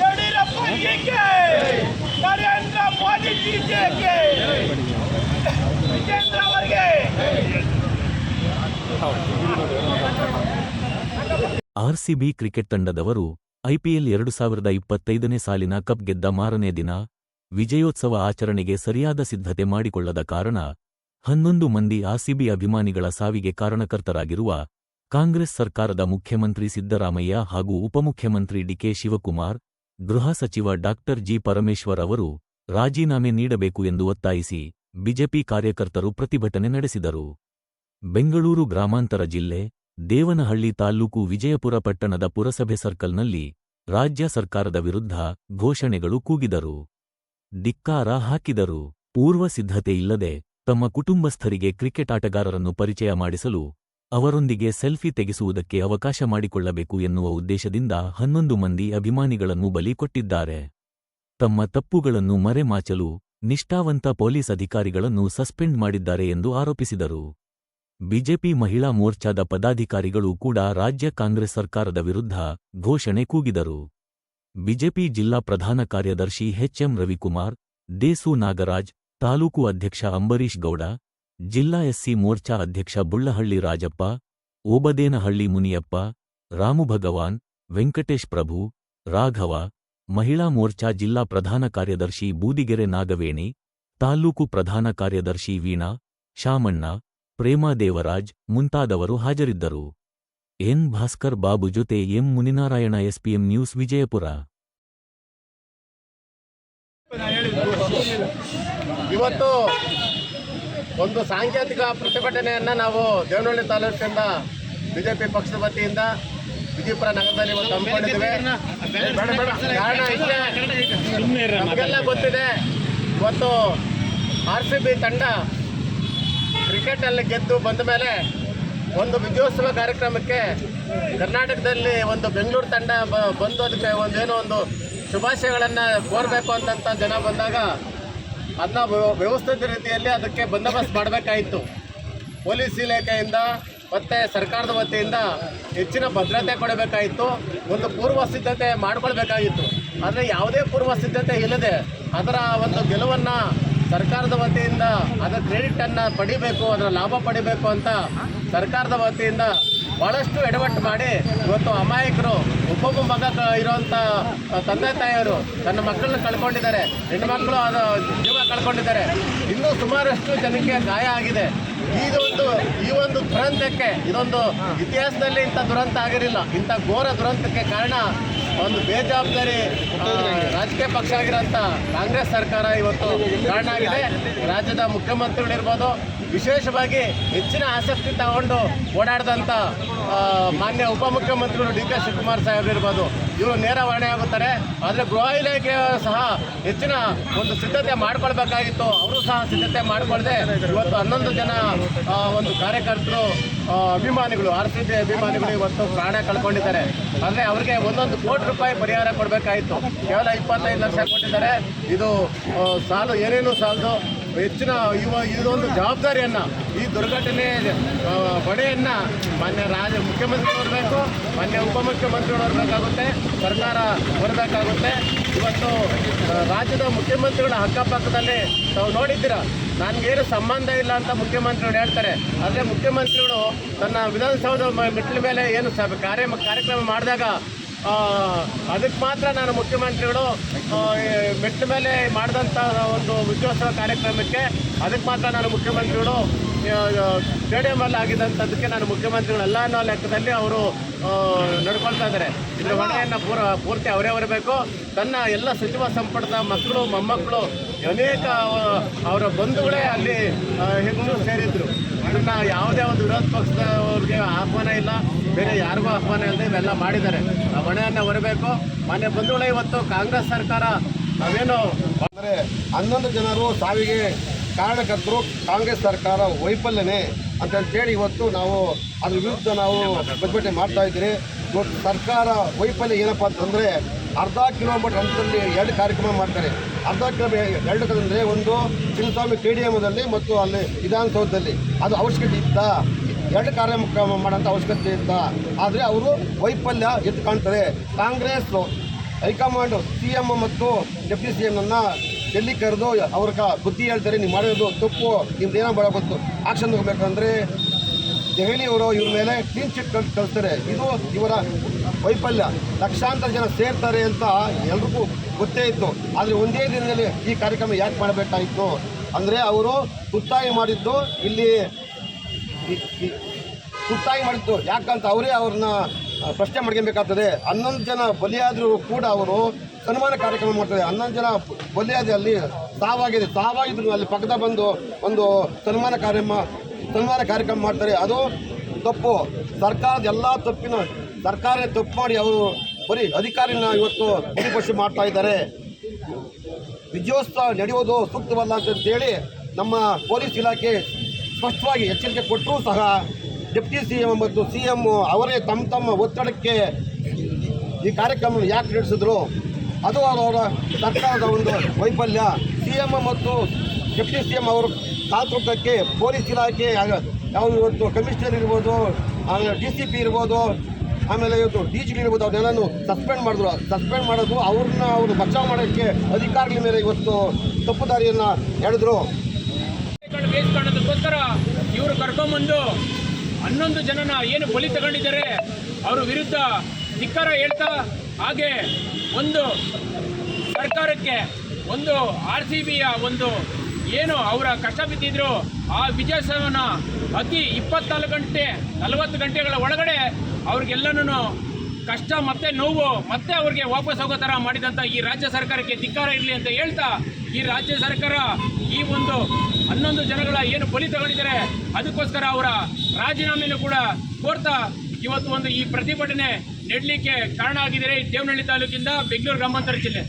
ಯಡಿಯೂರಪ್ಪ ನರೇಂದ್ರ ಮೋದಿ ಜೀಕೆ ವಿಜೇಂದ್ರ ಅವರಿಗೆ! RCB cricket ತಂಡದವರು ಐಪಿಎಲ್ ಎರಡು ಸಾವಿರದ ಇಪ್ಪತ್ತೈದನೇ ಸಾಲಿನ ಕಪ್ ಗೆದ್ದ ಮಾರನೇ ದಿನ ವಿಜಯೋತ್ಸವ ಆಚರಣೆಗೆ ಸರಿಯಾದ ಸಿದ್ಧತೆ ಮಾಡಿಕೊಳ್ಳದ ಕಾರಣ ಹನ್ನೊಂದು ಮಂದಿ ಆರ್ಸಿಬಿ ಅಭಿಮಾನಿಗಳ ಸಾವಿಗೆ ಕಾರಣಕರ್ತರಾಗಿರುವ ಕಾಂಗ್ರೆಸ್ ಸರ್ಕಾರದ ಮುಖ್ಯಮಂತ್ರಿ ಸಿದ್ದರಾಮಯ್ಯ ಹಾಗೂ ಉಪಮುಖ್ಯಮಂತ್ರಿ ಡಿಕೆ ಶಿವಕುಮಾರ್, ಗೃಹ ಸಚಿವ ಡಾಕ್ಟರ್ ಜಿ. ಪರಮೇಶ್ವರ್ ಅವರು ರಾಜೀನಾಮೆ ನೀಡಬೇಕು ಎಂದು ಒತ್ತಾಯಿಸಿ ಬಿಜೆಪಿ ಕಾರ್ಯಕರ್ತರು ಪ್ರತಿಭಟನೆ ನಡೆಸಿದರು. ಬೆಂಗಳೂರು ಗ್ರಾಮಾಂತರ ಜಿಲ್ಲೆ, ದೇವನಹಳ್ಳಿ ತಾಲ್ಲೂಕು ವಿಜಯಪುರ ಪಟ್ಟಣದ ಪುರಸಭೆ ಸರ್ಕಲ್ನಲ್ಲಿ ರಾಜ್ಯ ಸರ್ಕಾರದ ವಿರುದ್ಧ ಘೋಷಣೆಗಳು ಕೂಗಿದರು. ಧಿಕ್ಕಾರ ಹಾಕಿದರು. ಪೂರ್ವ ಸಿದ್ಧತೆ ಇಲ್ಲದೆ ತಮ್ಮ ಕುಟುಂಬಸ್ಥರಿಗೆ ಕ್ರಿಕೆಟ್ ಆಟಗಾರರನ್ನು ಪರಿಚಯ ಮಾಡಿಸಲು ಅವರೊಂದಿಗೆ ಸೆಲ್ಫಿ ತೆಗೆಸುವುದಕ್ಕೆ ಅವಕಾಶ ಮಾಡಿಕೊಳ್ಳಬೇಕು ಎನ್ನುವ ಉದ್ದೇಶದಿಂದ ಹನ್ನೊಂದು ಮಂದಿ ಅಭಿಮಾನಿಗಳನ್ನು ಬಲಿ ಕೊಟ್ಟಿದ್ದಾರೆ. ತಮ್ಮ ತಪ್ಪುಗಳನ್ನು ಮರೆಮಾಚಲು ನಿಷ್ಠಾವಂತ ಪೊಲೀಸ್ ಅಧಿಕಾರಿಗಳನ್ನು ಸಸ್ಪೆಂಡ್ ಮಾಡಿದ್ದಾರೆ ಎಂದು ಆರೋಪಿಸಿದರು. ಬಿಜೆಪಿ ಮಹಿಳಾ ಮೋರ್ಚಾದ ಪದಾಧಿಕಾರಿಗಳು ಕೂಡ ರಾಜ್ಯ ಕಾಂಗ್ರೆಸ್ ಸರ್ಕಾರದ ವಿರುದ್ಧ ಘೋಷಣೆ ಕೂಗಿದರು. ಬಿಜೆಪಿ ಜಿಲ್ಲಾ ಪ್ರಧಾನ ಕಾರ್ಯದರ್ಶಿ ಎಚ್ಎಂ ರವಿಕುಮಾರ್, ದೇಸು ನಾಗರಾಜ್, ತಾಲೂಕು ಅಧ್ಯಕ್ಷ ಅಂಬರೀಶ್ ಗೌಡ ಜಿಲ್ಲಾ ಎಸ್ಸಿ ಮೋರ್ಚಾ ಅಧ್ಯಕ್ಷ ಬುಳ್ಳಹಳ್ಳಿ ರಾಜಪ್ಪ, ಓಬದೇನಹಳ್ಳಿ ಮುನಿಯಪ್ಪ ರಾಮುಭಗವಾನ್ ವೆಂಕಟೇಶ್ ಪ್ರಭು, ರಾಘವ, ಮಹಿಳಾ ಮೋರ್ಚಾ ಜಿಲ್ಲಾ ಪ್ರಧಾನ ಕಾರ್ಯದರ್ಶಿ ಬೂದಿಗೆರೆ ನಾಗವೇಣಿ ತಾಲ್ಲೂಕು ಪ್ರಧಾನ ಕಾರ್ಯದರ್ಶಿ ವೀಣಾ, ಶಾಮಣ್ಣ, ಪ್ರೇಮಾ ದೇವರಾಜ್ ಮುಂತಾದವರು ಹಾಜರಿದ್ದರು. ಎನ್ ಭಾಸ್ಕರ್ ಬಾಬು ಜೊತೆ M Muninarayana SPM news Vijayapura. ಇವತ್ತು ಒಂದು ಸಾಂಕೇತಿಕ ಪ್ರತಿಭಟನೆಯನ್ನು ನಾವು ದೇವನಹಳ್ಳಿ ತಾಲೂಕಿನಿಂದ ಬಿಜೆಪಿ ಪಕ್ಷದ ವತಿಯಿಂದ ವಿಜಯಪುರ ನಗರದಲ್ಲಿ ಒಂದು ಹಮ್ಮಿಕೊಂಡಿದ್ದೇವೆ ಕಾರಣ ಇಷ್ಟೇ. ನಮಗೆಲ್ಲ ಗೊತ್ತಿದೆ. ಇವತ್ತು ಆರ್ ಸಿ ಬಿ ತಂಡ ಕ್ರಿಕೆಟಲ್ಲಿ ಗೆದ್ದು ಬಂದ ಮೇಲೆ ಒಂದು ವಿಜಯೋತ್ಸವ ಕಾರ್ಯಕ್ರಮಕ್ಕೆ ಕರ್ನಾಟಕದಲ್ಲಿ ಒಂದು ಬೆಂಗಳೂರು ತಂಡ ಬಂದು ಅದಕ್ಕೆ ಒಂದೇನೋ ಒಂದು ಶುಭಾಶಯಗಳನ್ನು ಕೋರಬೇಕು ಅಂತಂತ ಜನ ಬಂದಾಗ ಅದನ್ನ ವ್ಯವಸ್ಥಿತ ರೀತಿಯಲ್ಲಿ ಅದಕ್ಕೆ ಬಂದೋಬಸ್ತ್ ಮಾಡಬೇಕಾಯಿತು. ಪೊಲೀಸ್ ಇಲಾಖೆಯಿಂದ ಮತ್ತು ಸರ್ಕಾರದ ವತಿಯಿಂದ ಹೆಚ್ಚಿನ ಭದ್ರತೆ ಕೊಡಬೇಕಾಯಿತು. ಒಂದು ಪೂರ್ವ ಸಿದ್ಧತೆ ಮಾಡಿಕೊಳ್ಬೇಕಾಗಿತ್ತು. ಆದರೆ ಯಾವುದೇ ಪೂರ್ವ ಸಿದ್ಧತೆ ಇಲ್ಲದೆ ಅದರ ಒಂದು ಗೆಲುವನ್ನು ಸರ್ಕಾರದ ವತಿಯಿಂದ ಅದರ ಕ್ರೆಡಿಟನ್ನು ಪಡಿಬೇಕು, ಅದರ ಲಾಭ ಪಡಿಬೇಕು ಅಂತ ಸರ್ಕಾರದ ವತಿಯಿಂದ ಭಾಳಷ್ಟು ಎಡವಟ್ಟು ಮಾಡಿ ಇವತ್ತು ಅಮಾಯಕರು ಒಬ್ಬೊಬ್ಬ ಮಗ ಇರುವಂಥ ತಂದೆ ತಾಯಿಯರು ತನ್ನ ಮಕ್ಕಳನ್ನ ಕಳ್ಕೊಂಡಿದ್ದಾರೆ, ಹೆಣ್ಮಕ್ಳು ಅದು ಜೀವ ಕಳ್ಕೊಂಡಿದ್ದಾರೆ. ಇನ್ನೂ ಸುಮಾರಷ್ಟು ಜನಕ್ಕೆ ಗಾಯ ಆಗಿದೆ. ಇದೊಂದು ಈ ಒಂದು ದುರಂತಕ್ಕೆ, ಇದೊಂದು ಇತಿಹಾಸದಲ್ಲಿ ಇಂಥ ದುರಂತ ಆಗಿರಲಿಲ್ಲ. ಇಂಥ ಘೋರ ದುರಂತಕ್ಕೆ ಕಾರಣ ಒಂದು ಬೇಜವಾಬ್ದಾರಿ ರಾಜಕೀಯ ಪಕ್ಷ ಆಗಿರೋಂಥ ಕಾಂಗ್ರೆಸ್ ಸರ್ಕಾರ ಇವತ್ತು ಕಾರಣ ಆಗಿದೆ. ರಾಜ್ಯದ ಮುಖ್ಯಮಂತ್ರಿಗಳಿರ್ಬೋದು ವಿಶೇಷವಾಗಿ ಹೆಚ್ಚಿನ ಆಸಕ್ತಿ ತಗೊಂಡು ಓಡಾಡಿದಂಥ ಮಾನ್ಯ ಉಪಮುಖ್ಯಮಂತ್ರಿಗಳು ಡಿ ಕೆ ಶಿವಕುಮಾರ್ ಸಾಹೇಬ್ ಇರ್ಬೋದು. ಇವರು ನೇರ ಹೊಣೆ ಆಗುತ್ತಾರೆ. ಆದರೆ ಗೃಹ ಇಲಾಖೆ ಸಹ ಹೆಚ್ಚಿನ ಒಂದು ಸಿದ್ಧತೆ ಮಾಡಿಕೊಳ್ಬೇಕಾಗಿತ್ತು. ಅವರು ಸಹ ಸಿದ್ಧತೆ ಮಾಡಿಕೊಳ್ಳದೆ ಇವತ್ತು ಹನ್ನೊಂದು ಜನ ಒಂದು ಕಾರ್ಯಕರ್ತರು ಅಭಿಮಾನಿಗಳು, ಆರ್ ಅಭಿಮಾನಿಗಳು ಇವತ್ತು ಪ್ರಾಣ ಕಳ್ಕೊಂಡಿದ್ದಾರೆ. ಅಂದರೆ ಅವರಿಗೆ ಒಂದೊಂದು ಕೋಟಿ ರೂಪಾಯಿ ಪರಿಹಾರ ಕೊಡಬೇಕಾಯಿತು ಕೇವಲ ಇಪ್ಪತ್ತೈದು ಲಕ್ಷ ಕೊಟ್ಟಿದ್ದಾರೆ. ಇದು ಸಾಲು ಏನೇನು ಸಾಲದು? ಹೆಚ್ಚಿನ ಇವ ಇದೊಂದು ಜವಾಬ್ದಾರಿಯನ್ನು ಈ ದುರ್ಘಟನೆ ಆ, ಹೊಣೆಯನ್ನು ಮಾನ್ಯ ರಾಜ ಮುಖ್ಯಮಂತ್ರಿ ಹೊರಬೇಕು ಮಾನ್ಯ ಉಪಮುಖ್ಯಮಂತ್ರಿಗಳು ಹೊರಬೇಕಾಗುತ್ತೆ ಸರ್ಕಾರ ಹೊರಬೇಕಾಗುತ್ತೆ ಇವತ್ತು ರಾಜ್ಯದ ಮುಖ್ಯಮಂತ್ರಿಗಳ ಅಕ್ಕಪಕ್ಕದಲ್ಲಿ ತಾವು ನೋಡಿದ್ದೀರ ನನಗೇನು ಸಂಬಂಧ ಇಲ್ಲ ಅಂತ ಮುಖ್ಯಮಂತ್ರಿಗಳು ಹೇಳ್ತಾರೆ. ಆದರೆ ಮುಖ್ಯಮಂತ್ರಿಗಳು ತನ್ನ ವಿಧಾನಸೌಧ ಮೆಟ್ಟಿಲ ಮೇಲೆ ಏನು ಕಾರ್ಯ ಕಾರ್ಯಕ್ರಮ ಮಾಡಿದಾಗ ಅದಕ್ಕೆ ಮಾತ್ರ ನಾನು ಮುಖ್ಯಮಂತ್ರಿಗಳು ಮೆಟ್ಟ ಮೇಲೆ ಮಾಡಿದಂಥ ಒಂದು ವಿಜಯೋತ್ಸವ ಕಾರ್ಯಕ್ರಮಕ್ಕೆ ಅದಕ್ಕೆ ಮಾತ್ರ ನಾನು ಮುಖ್ಯಮಂತ್ರಿಗಳು ಸ್ಟೇಡಿಯಮಲ್ಲಿ ಆಗಿದ್ದಂಥದ್ದಕ್ಕೆ ನಾನು ಮುಖ್ಯಮಂತ್ರಿಗಳಲ್ಲ ಅನ್ನೋ ಲೆಕ್ಕದಲ್ಲಿ ಅವರು ನಡ್ಕೊಳ್ತಾ ಇದ್ದಾರೆ. ಇದರ ಹೊಣೆಯನ್ನು ಪೂರ, ಪೂರ್ತಿ ಅವರೇ ಬರಬೇಕು. ತನ್ನ ಎಲ್ಲ ಸಚಿವ ಸಂಪುಟದ ಮಕ್ಕಳು, ಮೊಮ್ಮಕ್ಕಳು, ಅನೇಕ ಅವರ ಬಂಧುಗಳೇ ಅಲ್ಲಿ ಹೆಚ್ಚು ಸೇರಿದ್ರು. ಅದನ್ನು ಯಾವುದೇ ಒಂದು ವಿರೋಧ ಪಕ್ಷದವ್ರಿಗೆ ಆಹ್ವಾನ ಇಲ್ಲ. ಬೇರೆ ಯಾರಿಗೂ ಆಹ್ವಾನ ಇಲ್ಲದೆ ಇವೆಲ್ಲ ಮಾಡಿದ್ದಾರೆ. ಆ ಹೊಣೆಯನ್ನು ಹೊರಬೇಕು. ಮಾನ್ಯ ಬಂಧುಗಳೇ ಇವತ್ತು ಕಾಂಗ್ರೆಸ್ ಸರ್ಕಾರ ನಾವೇನು ಅಂದರೆ ಹನ್ನೊಂದು ಜನರು ಸಾವಿಗೆ ಕಾರಣಕರ್ತರು ಕಾಂಗ್ರೆಸ್ ಸರ್ಕಾರ ವೈಫಲ್ಯನೇ ಅಂತಂತೇಳಿ ಇವತ್ತು ನಾವು ಅದ್ರ ವಿರುದ್ಧ ನಾವು ಪ್ರತಿಭಟನೆ ಮಾಡ್ತಾ ಇದ್ದೀರಿ. ಇವತ್ತು ಸರ್ಕಾರ ವೈಫಲ್ಯ ಏನಪ್ಪ ಅಂತಂದರೆ ಅರ್ಧ ಕಿಲೋಮೀಟರ್ ಹಂತದಲ್ಲಿ ಎರಡು ಕಾರ್ಯಕ್ರಮ ಮಾಡ್ತಾರೆ. ಅರ್ಧ ಕಿಲೋಮೀಟರ್ ಎರಡು ಅಂದರೆ ಒಂದು ಚಿನ್ನಸ್ವಾಮಿ ಕೆ ಡಿ ಮತ್ತು ಅಲ್ಲಿ ವಿಧಾನಸೌಧದಲ್ಲಿ. ಅದು ಅವಶ್ಯಕತೆ ಇತ್ತ? ಎರಡು ಕಾರ್ಯಕ್ರಮ ಮಾಡೋಂಥ ಅವಶ್ಯಕತೆ ಇಲ್ಲ. ಆದರೆ ಅವರು ವೈಫಲ್ಯ ಎದ್ದು ಕಾಣ್ತಾರೆ Congress, high command, C M ಮತ್ತು ಡೆಪ್ಯೂಟಿ ಸಿ ಎಮ್ನ ಡೆಲ್ಲಿ ಕರೆದು ಅವ್ರ ಬುದ್ಧಿ ಹೇಳ್ತಾರೆ, ನೀವು ಮಾಡಿರೋದು ತಪ್ಪು, ನಿಮ್ದು ಏನೋ ಗೊತ್ತು. ಆಕ್ಷನ್ ತಗೋಬೇಕಂದ್ರೆ ದೆಹಲಿಯವರು ಇವ್ರ ಮೇಲೆ ಕ್ಲೀನ್ ಚಿಟ್ ಕಳ್ಸಿ, ಕಳಿಸ್ತಾರೆ. ಇದು ಇವರ ವೈಫಲ್ಯ. ಲಕ್ಷಾಂತರ ಜನ ಸೇರ್ತಾರೆ ಅಂತ ಎಲ್ರಿಗೂ ಗೊತ್ತೇ ಇತ್ತು. ಆದರೆ ಒಂದೇ ದಿನದಲ್ಲಿ ಈ ಕಾರ್ಯಕ್ರಮ ಯಾಕೆ ಮಾಡಬೇಕಾಯಿತು? ಅಂದರೆ ಅವರು ತುತ್ತಾಯಿ ಮಾಡಿದ್ದು ಇಲ್ಲಿ ಮಾಡಿತ್ತು ಮಾಡಿದ್ದು. ಯಾಕಂತ ಅವರೇ ಅವ್ರನ್ನ ಪ್ರಶ್ನೆ ಮಾಡ್ಕೊಬೇಕಾಗ್ತದೆ. ಹನ್ನೊಂದು ಜನ ಬಲಿಯಾದರೂ ಕೂಡ ಅವರು ಸನ್ಮಾನ ಕಾರ್ಯಕ್ರಮ ಮಾಡ್ತಾರೆ. ಹನ್ನೊಂದು ಜನ ಬಲಿಯಾದ ಅಲ್ಲಿ ತಾವಾಗಿದೆ. ತಾವಾಗಿದ್ರು ಅಲ್ಲಿ ಪಕ್ಕದ ಬಂದು ಒಂದು ಸನ್ಮಾನ ಕಾರ್ಯಕ್ರಮ ಸನ್ಮಾನ ಕಾರ್ಯಕ್ರಮ ಮಾಡ್ತಾರೆ. ಅದು ತಪ್ಪು. ಸರ್ಕಾರದ ಎಲ್ಲ ತಪ್ಪಿನ, ಸರ್ಕಾರ ತಪ್ಪು ಮಾಡಿ ಅವರು ಬರೀ ಅಧಿಕಾರಿನ ಇವತ್ತು ಬಲಿಪಶು ಮಾಡ್ತಾ ಇದ್ದಾರೆ. ವಿಜಯೋತ್ಸವ ನಡೆಯೋದು ಸೂಕ್ತವಲ್ಲ ಅಂತೇಳಿ ನಮ್ಮ ಪೊಲೀಸ್ ಇಲಾಖೆ ಸ್ಪಷ್ಟವಾಗಿ ಎಚ್ಚರಿಕೆ ಕೊಟ್ಟರೂ ಸಹ ಡೆಪ್ಟಿ ಸಿ ಎಂ ಮತ್ತು ಸಿ ಎಂ ಅವರೇ ತಮ್ಮ ತಮ್ಮ ಒತ್ತಡಕ್ಕೆ ಈ ಕಾರ್ಯಕ್ರಮ ಯಾಕೆ ನಡೆಸಿದ್ರು? ಅದು ಅವರ ಸರ್ಕಾರದ ಒಂದು ವೈಫಲ್ಯ. ಸಿ ಎಂ ಮತ್ತು ಡೆಪ್ಟಿ ಸಿ ಎಂ ಅವರು ಕಾತುಕಕ್ಕೆ ಪೊಲೀಸ್ ಇಲಾಖೆ ಯಾವುದು ಇವತ್ತು ಕಮಿಷನರ್ ಇರ್ಬೋದು ಆಮೇಲೆ ಡಿ ಸಿ ಪಿ ಇರ್ಬೋದು, ಆಮೇಲೆ ಇವತ್ತು ಡಿ ಜಿ ಇರ್ಬೋದು ಅವ್ರನ್ನೆಲ್ಲನೂ ಸಸ್ಪೆಂಡ್ ಮಾಡಿದ್ರು. ಸಸ್ಪೆಂಡ್ ಮಾಡೋದು ಅವ್ರನ್ನ ಅವರು ಬಚಾವ್ ಮಾಡೋಕ್ಕೆ ಅಧಿಕಾರಿಗಳ ಮೇಲೆ ಇವತ್ತು ತಪ್ಪು ದಾರಿಯನ್ನು ಎಳೆದ್ರು. ಬೇಯಿಸ್ಕೊಳ್ಳೋದಕ್ಕೋಸ್ಕರ ಇವರು ಕರ್ಕೊಂಬಂದು ಹನ್ನೊಂದು ಜನನ ಏನು ಬಲಿ ತಗೊಂಡಿದ್ದಾರೆ, ಅವ್ರ ವಿರುದ್ಧ ಧಿಕ್ಕಾರ ಹೇಳ್ತಾ, ಹಾಗೆ ಒಂದು ಸರ್ಕಾರಕ್ಕೆ ಒಂದು ಆರ್ ಸಿ ಬಿಯ ಒಂದು ಏನು ಅವರ ಕಷ್ಟ ಬಿದ್ದಿದ್ರು, ಆ ವಿಜಯೋತ್ಸವನ ಅತಿ ಇಪ್ಪತ್ನಾಲ್ಕು ಗಂಟೆ, ನಲವತ್ತು ಗಂಟೆಗಳ ಒಳಗಡೆ ಅವ್ರಿಗೆಲ್ಲನೂ ಕಷ್ಟ ಮತ್ತೆ ನೋವು, ಮತ್ತೆ ಅವ್ರಿಗೆ ವಾಪಸ್ ಹೋಗೋ ಥರ ಮಾಡಿದಂಥ ಈ ರಾಜ್ಯ ಸರ್ಕಾರಕ್ಕೆ ಧಿಕ್ಕಾರ ಇರಲಿ ಅಂತ ಹೇಳ್ತಾ, ಈ ರಾಜ್ಯ ಸರ್ಕಾರ ಈ ಒಂದು ಹನ್ನೊಂದು ಜನಗಳ ಏನು ಬಲಿ ತಗೊಂಡಿದ್ದಾರೆ ಅದಕ್ಕೋಸ್ಕರ ಅವರ ರಾಜೀನಾಮೆಯನ್ನು ಕೂಡ ಕೋರ್ತಾ ಇವತ್ತು ಒಂದು ಈ ಪ್ರತಿಭಟನೆ ನೆಡಲಿಕ್ಕೆ ಕಾರಣ ಆಗಿದ್ದಾರೆ ಈ ದೇವನಹಳ್ಳಿ ತಾಲೂಕಿಂದ ಬೆಂಗಳೂರು ಗ್ರಾಮಾಂತರ ಜಿಲ್ಲೆ.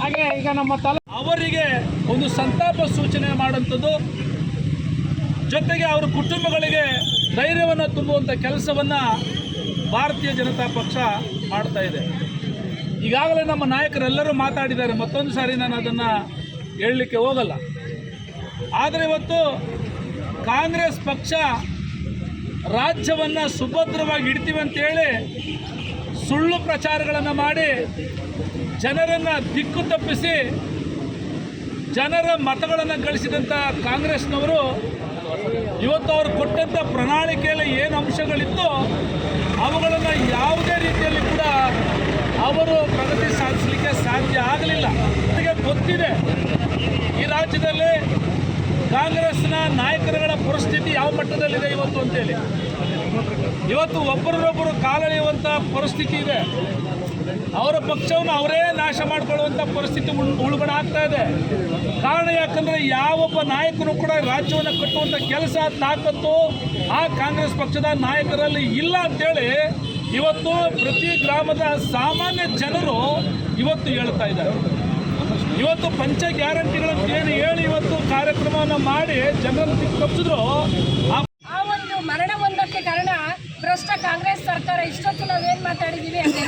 ಹಾಗೆ ಈಗ ನಮ್ಮ ತಾಲೂಕು ಅವರಿಗೆ ಒಂದು ಸಂತಾಪ ಸೂಚನೆ ಮಾಡುವಂಥದ್ದು. ಜೊತೆಗೆ ಅವರ ಕುಟುಂಬಗಳಿಗೆ ಧೈರ್ಯವನ್ನು ತುಂಬುವಂಥ ಕೆಲಸವನ್ನು ಭಾರತೀಯ ಜನತಾ ಪಕ್ಷ ಮಾಡ್ತಾ ಇದೆ. ಈಗಾಗಲೇ ನಮ್ಮ ನಾಯಕರೆಲ್ಲರೂ ಮಾತಾಡಿದ್ದಾರೆ. ಮತ್ತೊಂದು ಸಾರಿ ನಾನು ಅದನ್ನು ಹೇಳಲಿಕ್ಕೆ ಹೋಗಲ್ಲ. ಆದರೆ ಇವತ್ತು ಕಾಂಗ್ರೆಸ್ ಪಕ್ಷ ರಾಜ್ಯವನ್ನು ಸುಭದ್ರವಾಗಿ ಇಡ್ತೀವಿ ಅಂತೇಳಿ ಸುಳ್ಳು ಪ್ರಚಾರಗಳನ್ನು ಮಾಡಿ ಜನರನ್ನು ದಿಕ್ಕು ತಪ್ಪಿಸಿ ಜನರ ಮತಗಳನ್ನು ಗಳಿಸಿದಂಥ ಕಾಂಗ್ರೆಸ್ನವರು ಇವತ್ತು ಅವರು ಕೊಟ್ಟಂಥ ಪ್ರಣಾಳಿಕೆಯಲ್ಲಿ ಏನು ಅಂಶಗಳಿತ್ತು ಅವುಗಳನ್ನು ಯಾವುದೇ ರೀತಿಯಲ್ಲಿ ಕೂಡ ಅವರು ಪ್ರಗತಿ ಸಾಧಿಸಲಿಕ್ಕೆ ಸಾಧ್ಯ ಆಗಲಿಲ್ಲ. ಅವರಿಗೆ ಗೊತ್ತಿದೆ, ಈ ರಾಜ್ಯದಲ್ಲಿ ಕಾಂಗ್ರೆಸ್ನ ನಾಯಕರುಗಳ ಪರಿಸ್ಥಿತಿ ಯಾವ ಮಟ್ಟದಲ್ಲಿದೆ ಇವತ್ತು ಅಂತೇಳಿ? ಇವತ್ತು ಒಬ್ಬರೊಬ್ಬರು ಕಾಲೆಳೆಯುವಂಥ ಪರಿಸ್ಥಿತಿ ಇದೆ. ಅವರ ಪಕ್ಷವನ್ನು ಅವರೇ ನಾಶ ಮಾಡಿಕೊಳ್ಳುವಂಥ ಪರಿಸ್ಥಿತಿ ಉಳ್- ಉಳ್ಬಣ ಆಗ್ತಾ ಇದೆ. ಕಾರಣ ಯಾಕಂದ್ರೆ ಯಾವೊಬ್ಬ ನಾಯಕನು ಕೂಡ ರಾಜ್ಯವನ್ನು ಕಟ್ಟುವಂಥ ಕೆಲಸ, ತಾಕತ್ತು ಆ ಕಾಂಗ್ರೆಸ್ ಪಕ್ಷದ ನಾಯಕರಲ್ಲಿ ಇಲ್ಲ ಅಂತೇಳಿ ಇವತ್ತು ಪ್ರತಿ ಗ್ರಾಮದ ಸಾಮಾನ್ಯ ಜನರು ಇವತ್ತು ಹೇಳ್ತಾ ಇದ್ದಾರೆ. ಇವತ್ತು ಪಂಚ ಗ್ಯಾರಂಟಿಗಳನ್ನು ಏನು ಹೇಳಿ ಇವತ್ತು ಕಾರ್ಯಕ್ರಮವನ್ನು ಮಾಡಿ ಜನರನ್ನು ತಪ್ಪಿಸಿದ್ರು ಆ ಒಂದು ಮರಣ ಒಂದಕ್ಕೆ ಕಾರಣ ಭ್ರಷ್ಟ ಕಾಂಗ್ರೆಸ್ ಸರ್ಕಾರ. ಇಷ್ಟೊತ್ತು ನಾವೇನು ಮಾತಾಡಿದ್ದೀವಿ ಅಂತ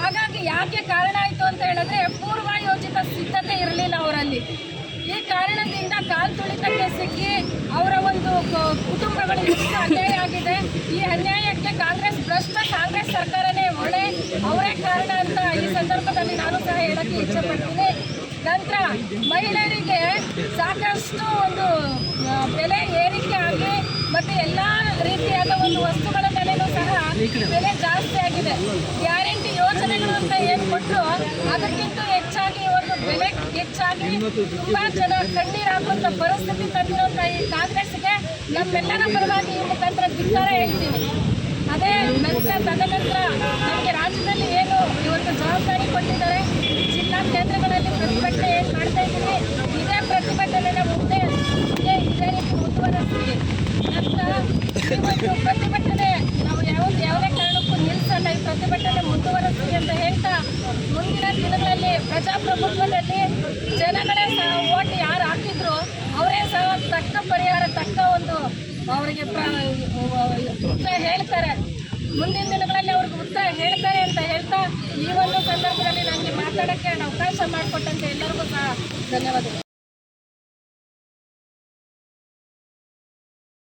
ಹಾಗಾಗಿ ಯಾಕೆ ಕಾರಣ ಆಯಿತು ಅಂತ ಹೇಳಿದ್ರೆ ಪೂರ್ವ ಯೋಜಿತ ಸಿದ್ಧತೆ ಇರಲಿಲ್ಲ ಅವರಲ್ಲಿ ಈ ಕಾರಣದಿಂದ ಕಾಲ್ ತುಳಿತಕ್ಕೆ ಸಿಕ್ಕಿ ಅವರ ಒಂದು ಕುಟುಂಬಗಳು ಎಷ್ಟು ಅನ್ಯಾಯ ಆಗಿದೆ. ಈ ಅನ್ಯಾಯಕ್ಕೆ ಕಾಂಗ್ರೆಸ್ ಭ್ರಷ್ಟ ಕಾಂಗ್ರೆಸ್ ಸರ್ಕಾರನೇ ಹೊಣೆ. ಅವರೇ ಕಾರಣ ಅಂತ ಈ ಸಂದರ್ಭದಲ್ಲಿ ನಾನು ಸಹ ಹೇಳಕ್ಕೆ ಇಚ್ಛೆಪಡ್ತೀನಿ ನಂತರ ಮಹಿಳೆಯರಿಗೆ ಸಾಕಷ್ಟು ಒಂದು ಬೆಲೆ ಏರಿಕೆ ಆಗಿ ಮತ್ತೆ ಎಲ್ಲ ರೀತಿಯಾದ ಒಂದು ವಸ್ತುಗಳ ಬೆಲೆನೂ ಸಹ ಬೆಲೆ ಜಾಸ್ತಿ ಆಗಿದೆ. ಗ್ಯಾರಂಟಿ ಯೋಜನೆಗಳು ಅಂತ ಏನು ಕೊಟ್ಟರು ಅದಕ್ಕಿಂತ ಹೆಚ್ಚಾಗಿ ಒಂದು ಬೆಲೆ ಹೆಚ್ಚಾಗಿ ತುಂಬ ಜನ ಕಣ್ಣೀರಾಗುವಂಥ ಪರಿಸ್ಥಿತಿ ತಂದಿರುವಂತ ಈ ಕಾಂಗ್ರೆಸ್ಗೆ ನಮ್ಮೆಲ್ಲರ ಪರವಾಗಿ ಈ ಮುಖಾಂತರ ಧಿಕ್ಕಾರ ಹೇಳ್ತೀವಿ. ಅದೇ ನಂತರ ತದನಂತರ ನಮಗೆ ರಾಜ್ಯದಲ್ಲಿ ಏನು ಇವತ್ತು ಜವಾಬ್ದಾರಿ ಕೊಟ್ಟಿದ್ದಾರೆ ಜಿಲ್ಲಾ ಕೇಂದ್ರಗಳಲ್ಲಿ ಪ್ರತಿಭಟನೆ ಏನು ಮಾಡ್ತಾ ಇದ್ದೀವಿ ಇದೇ ಪ್ರತಿಭಟನೆನ ಮುಂದೆ ಇದೇ ಇದೇ ರೀತಿ ಮುಂದುವರಿಸ್ತೀವಿ ನಂತರ ಈ ಒಂದು ಪ್ರತಿಭಟನೆ ನಾವು ಯಾವುದೇ ಯಾವುದೇ ಕಾರಣಕ್ಕೂ ನಿಲ್ಲಿಸಲ್ಲ ಈ ಪ್ರತಿಭಟನೆ ಮುಂದುವರಿಸ್ತೀವಿ ಅಂತ ಹೇಳ್ತಾ ಮುಂದಿನ ದಿನಗಳಲ್ಲಿ ಪ್ರಜಾಪ್ರಭುತ್ವದಲ್ಲಿ ಜನಗಳೇ ಸಹ ಓಟ್ ಯಾರು ಹಾಕಿದ್ರು ಅವರೇ ಸಹ ತಕ್ಕ ಪರಿಹಾರ, ತಕ್ಕ ಒಂದು ಅವರಿಗೆ ಉತ್ತರ ಹೇಳ್ತಾರೆ. ಮುಂದಿನ ದಿನಗಳಲ್ಲಿ ಅವ್ರಿಗೆ ಉತ್ತರ ಹೇಳ್ತಾರೆ ಅಂತ ಹೇಳ್ತಾ ಈ ಒಂದು ಸಂದರ್ಭದಲ್ಲಿ ನನಗೆ ಮಾತಾಡೋಕ್ಕೆ ಅವಕಾಶ ಮಾಡಿಕೊಟ್ಟಂತೆ ಎಲ್ಲರಿಗೂ ಸಹ ಧನ್ಯವಾದಗಳು.